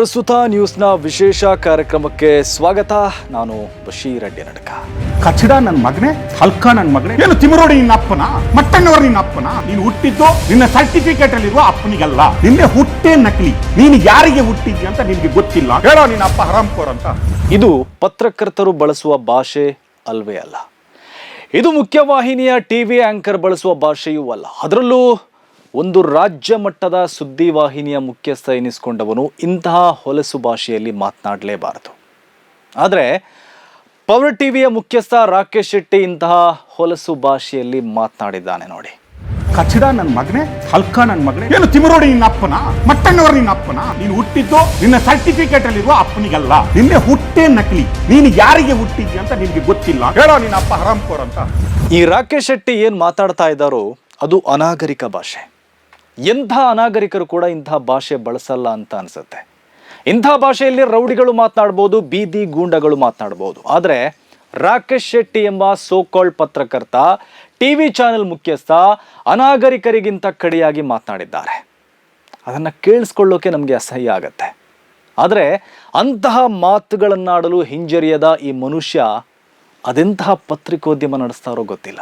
ಪ್ರಸ್ತುತ ನ್ಯೂಸ್ನ ವಿಶೇಷ ಕಾರ್ಯಕ್ರಮಕ್ಕೆ ಸ್ವಾಗತ. ನಾನು ಬಶೀರ್ ಅಡ್ಡಿ ನಡಕ. ಕಚಡ ನನ್ನ ಮಗನೇ ಹಲ್ಕ ನನ್ನ ಮಗನೇ ಏನು ತಿಮರೋಡಿ ನಿನ್ನ ಅಪ್ಪನ? ಮಟ್ಟಣ್ಣವರು ನಿನ್ನ ಅಪ್ಪನ? ನೀನು ಹುಟ್ಟಿದ್ದು ನಿನ್ನ ಸರ್ಟಿಫಿಕೇಟ್ ಅಲ್ಲಿರುವ ಅಪ್ಪನಿಗಲ್ಲ. ನಿನ್ನೆ ಹುಟ್ಟೆ ನಕಲಿ. ನೀನು ಯಾರಿಗೆ ಹುಟ್ಟಿದ್ಯ ಅಂತ ನಿನ್ಗೆ ಗೊತ್ತಿಲ್ಲ. ಹೇಳೋ ನಿನ್ನ ಅಪ್ಪ ಹರಾಮ್ಕೋರ್ ಅಂತ. ಇದು ಪತ್ರಕರ್ತರು ಬಳಸುವ ಭಾಷೆ ಅಲ್ವೇ ಅಲ್ಲ. ಇದು ಮುಖ್ಯವಾಹಿನಿಯ ಟಿವಿ ಆಂಕರ್ ಬಳಸುವ ಭಾಷೆಯೂ ಅಲ್ಲ. ಅದರಲ್ಲೂ ಒಂದು ರಾಜ್ಯ ಮಟ್ಟದ ಸುದ್ದಿ ವಾಹಿನಿಯ ಮುಖ್ಯಸ್ಥ ಎನಿಸಿಕೊಂಡವನು ಇಂತಹ ಹೊಲಸು ಭಾಷೆಯಲ್ಲಿ ಮಾತನಾಡಲೇಬಾರದು. ಆದರೆ ಪವರ್ ಟಿವಿಯ ಮುಖ್ಯಸ್ಥ ರಾಕೇಶ್ ಶೆಟ್ಟಿ ಇಂತಹ ಹೊಲಸು ಭಾಷೆಯಲ್ಲಿ ಮಾತನಾಡಿದ್ದಾನೆ ನೋಡಿ. ಕಚಡ ನನ್ನ ಮಗನೇ ಹಲ್ಕ ನನ್ನ ಮಗನೇ ಏನು ತಿಮರೋಡಿ ನಿನ್ನ ಅಪ್ಪನ? ಮಟ್ಟಣ್ಣವರು ನಿನ್ನ ಅಪ್ಪನ? ನೀನು ಹುಟ್ಟಿದ್ದು ನಿನ್ನ ಸರ್ಟಿಫಿಕೇಟ್ ಅಲ್ಲಿರುವ ಅಪ್ಪನಿಗಲ್ಲ. ನಿನ್ನೆ ಹುಟ್ಟೆ ನಕಲಿ. ನೀನು ಯಾರಿಗೆ ಹುಟ್ಟಿದ್ಯ ಅಂತ ನಿನ್ಗೆ ಗೊತ್ತಿಲ್ಲ. ಹೇಳೋ ನಿನ್ನ ಅಪ್ಪ ಹರಾಮ್ಕೋರ್ ಅಂತ. ಈ ರಾಕೇಶ್ ಶೆಟ್ಟಿ ಏನು ಮಾತಾಡ್ತಾ ಇದ್ದಾರೋ ಅದು ಅನಾಗರಿಕ ಭಾಷೆ. ಎಂಥ ಅನಾಗರಿಕರು ಕೂಡ ಇಂಥ ಭಾಷೆ ಬಳಸಲ್ಲ ಅಂತ ಅನ್ಸುತ್ತೆ. ಇಂಥ ಭಾಷೆಯಲ್ಲಿ ರೌಡಿಗಳು ಮಾತನಾಡ್ಬೋದು, ಬೀದಿ ಗೂಂಡಗಳು ಮಾತನಾಡ್ಬೋದು. ಆದರೆ ರಾಕೇಶ್ ಶೆಟ್ಟಿ ಎಂಬ ಸೋಕಾಲ್ಡ್ ಪತ್ರಕರ್ತ ಟಿ ವಿ ಚಾನೆಲ್ ಮುಖ್ಯಸ್ಥ ಅನಾಗರಿಕರಿಗಿಂತ ಕಡಿಯಾಗಿ ಮಾತನಾಡಿದ್ದಾರೆ. ಅದನ್ನು ಕೇಳಿಸ್ಕೊಳ್ಳೋಕೆ ನಮಗೆ ಅಸಹ್ಯ ಆಗತ್ತೆ. ಆದರೆ ಅಂತಹ ಮಾತುಗಳನ್ನಾಡಲು ಹಿಂಜರಿಯದ ಈ ಮನುಷ್ಯ ಅದೆಂತಹ ಪತ್ರಿಕೋದ್ಯಮ ನಡೆಸ್ತಾರೋ ಗೊತ್ತಿಲ್ಲ.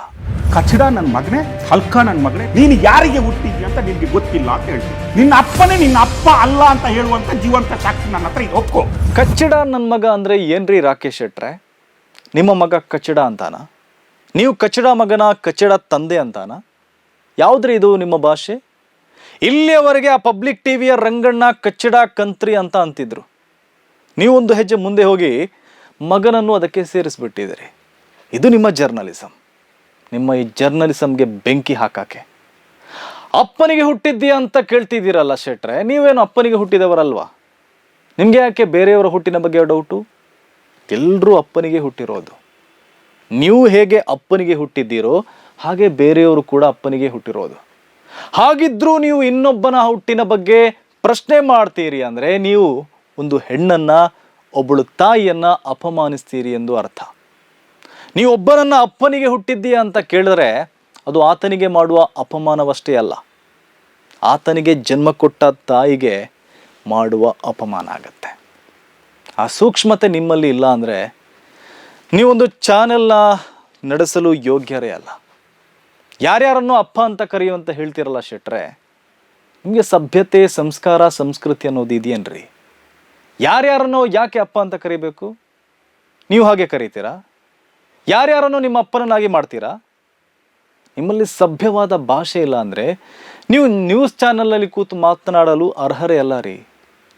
ಕಚಡ ನನ್ನ ಮಗನೇ, ಹಲ್ಕ ನನ್ನ ಮಗನೇ, ನೀನು ಯಾರಿಗೆ ಹುಟ್ಟಿದ್ಯ ಅಂತ ನಿನಗೆ ಗೊತ್ತಿಲ್ಲ ಅಂತ ಹೇಳ್ತೀನಿ. ನಿನ್ನ ಅಪ್ಪನೇ ನಿನ್ನ ಅಪ್ಪ ಅಲ್ಲ ಅಂತ ಹೇಳುವಂತ ಜೀವಂತ ಸಾಕ್ಷಿ ನನ್ನ ಹತ್ರ ಇದು, ಒಪ್ಕೋ. ಕಚ್ಚಡ ನನ್ನ ಮಗ ಅಂದರೆ ಏನ್ರಿ ರಾಕೇಶ್ ಶೆಟ್ರೆ? ನಿಮ್ಮ ಮಗ ಕಚ್ಚಡ ಅಂತಾನ? ನೀವು ಕಚ್ಚಡ ಮಗನ ಕಚ್ಚಡ ತಂದೆ ಅಂತಾನ? ಯಾವುದ್ರಿ ಇದು ನಿಮ್ಮ ಭಾಷೆ? ಇಲ್ಲಿಯವರೆಗೆ ಆ ಪಬ್ಲಿಕ್ ಟಿವಿಯ ರಂಗಣ್ಣ ಕಚ್ಚಡ ಕಂತ್ರಿ ಅಂತ ಅಂತಿದ್ರು. ನೀವೊಂದು ಹೆಜ್ಜೆ ಮುಂದೆ ಹೋಗಿ ಮಗನನ್ನು ಅದಕ್ಕೆ ಸೇರಿಸ್ಬಿಟ್ಟಿದ್ದೀರಿ. ಇದು ನಿಮ್ಮ ಜರ್ನಲಿಸಮ್ ನಿಮ್ಮ ಈ ಜರ್ನಲಿಸಮ್ಗೆ ಬೆಂಕಿ ಹಾಕಾಕೆ. ಅಪ್ಪನಿಗೆ ಹುಟ್ಟಿದ್ದೀಯ ಅಂತ ಕೇಳ್ತಿದ್ದೀರಲ್ಲ ಶೆಟ್ರೆ, ನೀವೇನು ಅಪ್ಪನಿಗೆ ಹುಟ್ಟಿದವರಲ್ವಾ? ನಿಮಗೆ ಯಾಕೆ ಬೇರೆಯವರ ಹುಟ್ಟಿನ ಬಗ್ಗೆ ಡೌಟು ಎಲ್ಲರೂ ಅಪ್ಪನಿಗೆ ಹುಟ್ಟಿರೋದು. ನೀವು ಹೇಗೆ ಅಪ್ಪನಿಗೆ ಹುಟ್ಟಿದ್ದೀರೋ, ಹಾಗೆ ಬೇರೆಯವರು ಕೂಡ ಅಪ್ಪನಿಗೆ ಹುಟ್ಟಿರೋದು. ಹಾಗಿದ್ರೂ ನೀವು ಇನ್ನೊಬ್ಬನ ಹುಟ್ಟಿನ ಬಗ್ಗೆ ಪ್ರಶ್ನೆ ಮಾಡ್ತೀರಿ ಅಂದರೆ ನೀವು ಒಂದು ಹೆಣ್ಣನ್ನು ಒಬ್ಬಳು ತಾಯಿಯನ್ನು ಅಪಮಾನಿಸ್ತೀರಿ ಎಂದು ಅರ್ಥ. ನೀವು ಒಬ್ಬನನ್ನ ಅಪ್ಪನಿಗೆ ಹುಟ್ಟಿದ್ದೀಯಾ ಅಂತ ಕೇಳಿದ್ರೆ ಅದು ಆತನಿಗೆ ಮಾಡುವ ಅಪಮಾನವಷ್ಟೇ ಅಲ್ಲ. ಆತನಿಗೆ ಜನ್ಮ ಕೊಟ್ಟ ತಾಯಿಗೆ ಮಾಡುವ ಅಪಮಾನ ಆಗತ್ತೆ. ಆ ಸೂಕ್ಷ್ಮತೆ ನಿಮ್ಮಲ್ಲಿ ಇಲ್ಲ ಅಂದರೆ ನೀವೊಂದು ಚಾನೆಲ್ನ ನಡೆಸಲು ಯೋಗ್ಯರೇ ಅಲ್ಲ. ಯಾರ್ಯಾರನ್ನು ಅಪ್ಪ ಅಂತ ಕರೆಯುವಂತ ಹೇಳ್ತಿರಲ್ಲ ಶೆಟ್ರೆ, ನಿಮಗೆ ಸಭ್ಯತೆ, ಸಂಸ್ಕಾರ, ಸಂಸ್ಕೃತಿ ಅನ್ನೋದು ಇದೆಯೇನ್ರಿ? ಯಾರ್ಯಾರನ್ನು ಯಾಕೆ ಅಪ್ಪ ಅಂತ ಕರಿಬೇಕು? ನೀವು ಹಾಗೆ ಕರಿತೀರಾ? ಯಾರ್ಯಾರನ್ನೋ ನಿಮ್ಮ ಅಪ್ಪನನ್ನಾಗಿ ಮಾಡ್ತೀರಾ? ನಿಮ್ಮಲ್ಲಿ ಸಭ್ಯವಾದ ಭಾಷೆ ಇಲ್ಲ ಅಂದರೆ ನೀವು ನ್ಯೂಸ್ ಚಾನಲಲ್ಲಿ ಕೂತು ಮಾತನಾಡಲು ಅರ್ಹರೇ ಅಲ್ಲ ರೀ.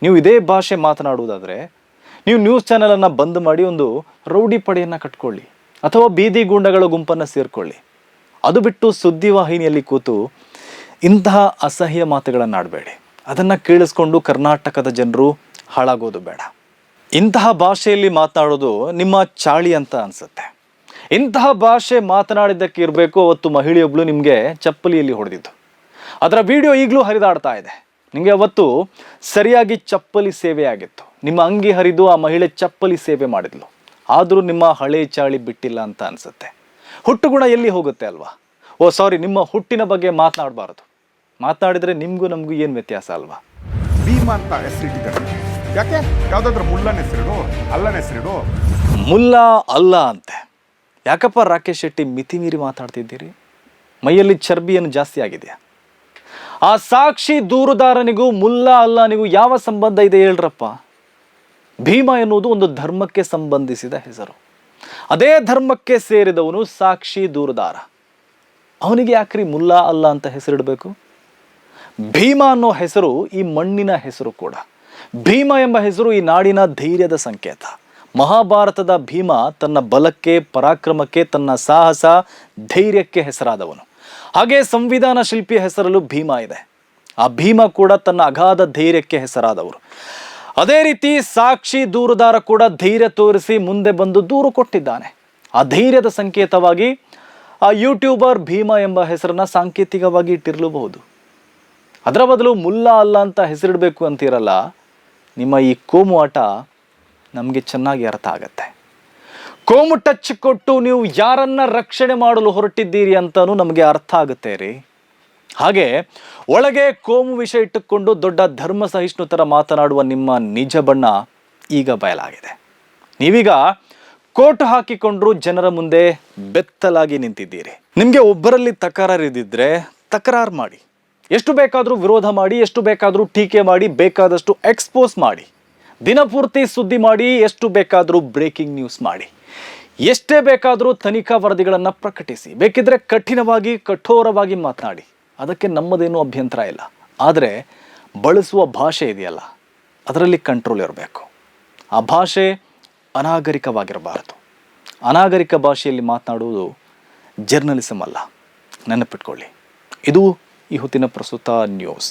ನೀವು ಇದೇ ಭಾಷೆ ಮಾತನಾಡುವುದಾದರೆ ನೀವು ನ್ಯೂಸ್ ಚಾನಲನ್ನು ಬಂದ್ ಮಾಡಿ ಒಂದು ರೌಡಿ ಪಡೆಯನ್ನು ಕಟ್ಕೊಳ್ಳಿ ಅಥವಾ ಬೀದಿ ಗೂಂಡಗಳ ಗುಂಪನ್ನು ಸೇರಿಕೊಳ್ಳಿ. ಅದು ಬಿಟ್ಟು ಸುದ್ದಿವಾಹಿನಿಯಲ್ಲಿ ಕೂತು ಇಂತಹ ಅಸಹ್ಯ ಮಾತುಗಳನ್ನು ಆಡಬೇಡಿ. ಅದನ್ನು ಕೇಳಿಸ್ಕೊಂಡು ಕರ್ನಾಟಕದ ಜನರು ಹಾಳಾಗೋದು ಬೇಡ. ಇಂತಹ ಭಾಷೆಯಲ್ಲಿ ಮಾತನಾಡೋದು ನಿಮ್ಮ ಚಾಳಿ ಅಂತ ಅನಿಸುತ್ತೆ. ಇಂತಹ ಭಾಷೆ ಮಾತನಾಡಿದ್ದಕ್ಕೆ ಇರಬೇಕು ಅವತ್ತು ಮಹಿಳೆಯೊಬ್ಬಳು ನಿಮಗೆ ಚಪ್ಪಲಿಯಲ್ಲಿ ಹೊಡೆದಿದ್ದು. ಅದರ ವಿಡಿಯೋ ಈಗಲೂ ಹರಿದಾಡ್ತಾ ಇದೆ. ನಿಮಗೆ ಅವತ್ತು ಸರಿಯಾಗಿ ಚಪ್ಪಲಿ ಸೇವೆ ಆಗಿತ್ತು. ನಿಮ್ಮ ಅಂಗಿ ಹರಿದು ಆ ಮಹಿಳೆ ಚಪ್ಪಲಿ ಸೇವೆ ಮಾಡಿದ್ಲು. ಆದರೂ ನಿಮ್ಮ ಹಳೆ ಚಾಳಿ ಬಿಟ್ಟಿಲ್ಲ ಅಂತ ಅನಿಸುತ್ತೆ. ಹುಟ್ಟುಗುಣ ಎಲ್ಲಿ ಹೋಗುತ್ತೆ ಅಲ್ವಾ? ಓ ಸಾರಿ ನಿಮ್ಮ ಹುಟ್ಟಿನ ಬಗ್ಗೆ ಮಾತನಾಡಬಾರದು. ಮಾತನಾಡಿದರೆ ನಿಮಗೂ ನಮಗೂ ಏನು ವ್ಯತ್ಯಾಸ ಅಲ್ವಾ? ಭೀಮ ಅಂತ ಹೆಸರಿಟ್ಟಿದ್ದಾರೆ. ಯಾಕೆ? ಯಾವ್ದಾದ್ರು ಮುಲ್ಲನ ಹೆಸರಿಡು ಅಲ್ಲನ ಹೆಸರಿಡು? ಮುಲ್ಲಾ ಅಲ್ಲ ಅಂತೆ. ಯಾಕಪ್ಪ ರಾಕೇಶ್ ಶೆಟ್ಟಿ ಮಿತಿ ಮೀರಿ ಮಾತಾಡ್ತಿದ್ದೀರಿ? ಮೈಯಲ್ಲಿ ಚರ್ಬಿಯನ್ನು ಜಾಸ್ತಿ ಆಗಿದೆಯಾ? ಆ ಸಾಕ್ಷಿ ದೂರುದಾರನಿಗೂ ಮುಲ್ಲಾ ಅಲ್ಲನಿಗೂ ಯಾವ ಸಂಬಂಧ ಇದೆ ಹೇಳ್ರಪ್ಪ? ಭೀಮ ಎನ್ನುವುದು ಒಂದು ಧರ್ಮಕ್ಕೆ ಸಂಬಂಧಿಸಿದ ಹೆಸರು. ಅದೇ ಧರ್ಮಕ್ಕೆ ಸೇರಿದವನು ಸಾಕ್ಷಿ ದೂರುದಾರ. ಅವನಿಗೆ ಯಾಕ್ರಿ ಮುಲ್ಲಾ ಅಲ್ಲ ಅಂತ ಹೆಸರಿಡಬೇಕು? ಭೀಮ ಅನ್ನೋ ಹೆಸರು ಈ ಮಣ್ಣಿನ ಹೆಸರು ಕೂಡ. ಭೀಮ ಎಂಬ ಹೆಸರು ಈ ನಾಡಿನ ಧೈರ್ಯದ ಸಂಕೇತ. ಮಹಾಭಾರತದ ಭೀಮ ತನ್ನ ಬಲಕ್ಕೆ, ಪರಾಕ್ರಮಕ್ಕೆ, ತನ್ನ ಸಾಹಸ, ಧೈರ್ಯಕ್ಕೆ ಹೆಸರಾದವನು. ಹಾಗೆ ಸಂವಿಧಾನ ಶಿಲ್ಪಿ ಹೆಸರಲ್ಲೂ ಭೀಮ ಇದೆ. ಆ ಭೀಮ ಕೂಡ ತನ್ನ ಅಗಾಧ ಧೈರ್ಯಕ್ಕೆ ಹೆಸರಾದವರು. ಅದೇ ರೀತಿ ಸಾಕ್ಷಿ ದೂರುದಾರ ಕೂಡ ಧೈರ್ಯ ತೋರಿಸಿ ಮುಂದೆ ಬಂದು ದೂರು ಕೊಟ್ಟಿದ್ದಾನೆ. ಆ ಧೈರ್ಯದ ಸಂಕೇತವಾಗಿ ಆ ಯೂಟ್ಯೂಬರ್ ಭೀಮ ಎಂಬ ಹೆಸರನ್ನ ಸಾಂಕೇತಿಕವಾಗಿ ಇಟ್ಟಿರಲೂಬಹುದು. ಅದರ ಬದಲು ಮುಲ್ಲಾ ಅಲ್ಲ ಅಂತ ಹೆಸರಿಡಬೇಕು ಅಂತಿರಲ್ಲ, ನಿಮ್ಮ ಈ ಕೋಮು ಆಟ ನಮಗೆ ಚೆನ್ನಾಗಿ ಅರ್ಥ ಆಗತ್ತೆ. ಕೋಮು ಟಚ್ ಕೊಟ್ಟು ನೀವು ಯಾರನ್ನ ರಕ್ಷಣೆ ಮಾಡಲು ಹೊರಟಿದ್ದೀರಿ ಅಂತಲೂ ನಮಗೆ ಅರ್ಥ ಆಗುತ್ತೆ ರೀ. ಹಾಗೆ ಒಳಗೆ ಕೋಮು ವಿಷಯ ಇಟ್ಟುಕೊಂಡು ದೊಡ್ಡ ಧರ್ಮ ಸಹಿಷ್ಣುತರ ಮಾತನಾಡುವ ನಿಮ್ಮ ನಿಜ ಬಣ್ಣ ಈಗ ಬಯಲಾಗಿದೆ. ನೀವೀಗ ಕೋಟ್ ಹಾಕಿಕೊಂಡ್ರು ಜನರ ಮುಂದೆ ಬೆತ್ತಲಾಗಿ ನಿಂತಿದ್ದೀರಿ. ನಿಮಗೆ ಒಬ್ಬರಲ್ಲಿ ತಕರಾರಿದ್ದಿದ್ರೆ ತಕರಾರು ಮಾಡಿ. ಎಷ್ಟು ಬೇಕಾದರೂ ವಿರೋಧ ಮಾಡಿ, ಎಷ್ಟು ಬೇಕಾದರೂ ಟೀಕೆ ಮಾಡಿ, ಬೇಕಾದಷ್ಟು ಎಕ್ಸ್ಪೋಸ್ ಮಾಡಿ. ದಿನಪೂರ್ತಿ ಸುದ್ದಿ ಮಾಡಿ, ಎಷ್ಟು ಬೇಕಾದರೂ ಬ್ರೇಕಿಂಗ್ ನ್ಯೂಸ್ ಮಾಡಿ. ಎಷ್ಟೇ ಬೇಕಾದರೂ ತನಿಖಾ ವರದಿಗಳನ್ನು ಪ್ರಕಟಿಸಿ. ಬೇಕಿದ್ರೆ ಕಠಿಣವಾಗಿ, ಕಠೋರವಾಗಿ ಮಾತನಾಡಿ. ಅದಕ್ಕೆ ನಮ್ಮದೇನೂ ಅಭ್ಯಂತರ ಇಲ್ಲ. ಆದರೆ ಬಳಸುವ ಭಾಷೆ ಇದೆಯಲ್ಲ, ಅದರಲ್ಲಿ ಕಂಟ್ರೋಲ್ ಇರಬೇಕು. ಆ ಭಾಷೆ ಅನಾಗರಿಕವಾಗಿರಬಾರದು. ಅನಾಗರಿಕ ಭಾಷೆಯಲ್ಲಿ ಮಾತನಾಡುವುದು ಜರ್ನಲಿಸಮ್ ಅಲ್ಲ. ನೆನಪಿಟ್ಕೊಳ್ಳಿ. ಇದು ಈ ಹೊತ್ತಿನ ಪ್ರಸ್ತುತ ನ್ಯೂಸ್